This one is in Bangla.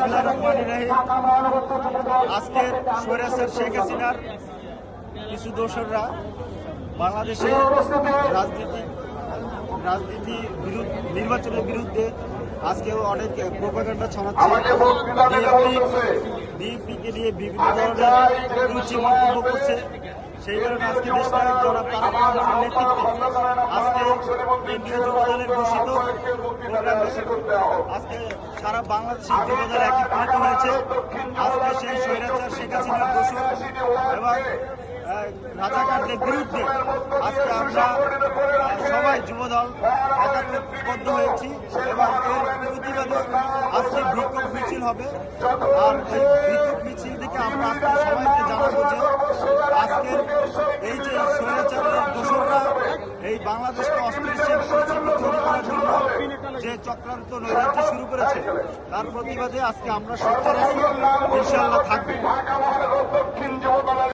বিসমিল্লাহির রহমানির রহিম আজকের স্বৈরাচার শেখ হাসিনার কিছু দোসররা বাংলাদেশে রাজনীতি রাজনীতি বিরুদ্ধ নির্বাচনের বিরুদ্ধে আজকেও অনেক প্রোপাগান্ডা ছড়াচ্ছে। বিএনপিকে নিয়ে বিভিন্ন ধরনের রুচি মন্তব্য করছে। সেই কারণে আজকে দেশ নায়ক জনাব তারেক রহমানের নেতৃত্বে আজকে কেন্দ্রীয় ঘোষিত প্রোগ্রামে আজকে সারা বাংলাদেশের যুবদল একত্রিত হয়েছে। আজকে সেই স্বৈরাচার শেখ হাসিনার দোষর এবং রাজাকারদের বিরুদ্ধে আজকে আমরা সবাই যুবদল একাত্রবদ্ধ হয়েছি এবং এর প্রতিবাদে আজকে বিক্ষোভ মিছিল হবে। আর এই বিক্ষোভ মিছিল থেকে আমরা আজকে সবাইকে জানাব যে আজকের এই যে স্বৈরাচারের দোষররা, এই বাংলাদেশকে অস্থিতিশীল করার জন্য যে চক্রান্ত নৈরাজ্য শুরু করেছে তার প্রতিবাদে আজকে আমরা সোচ্চার আছি। ইনশাল্লাহ থাকব।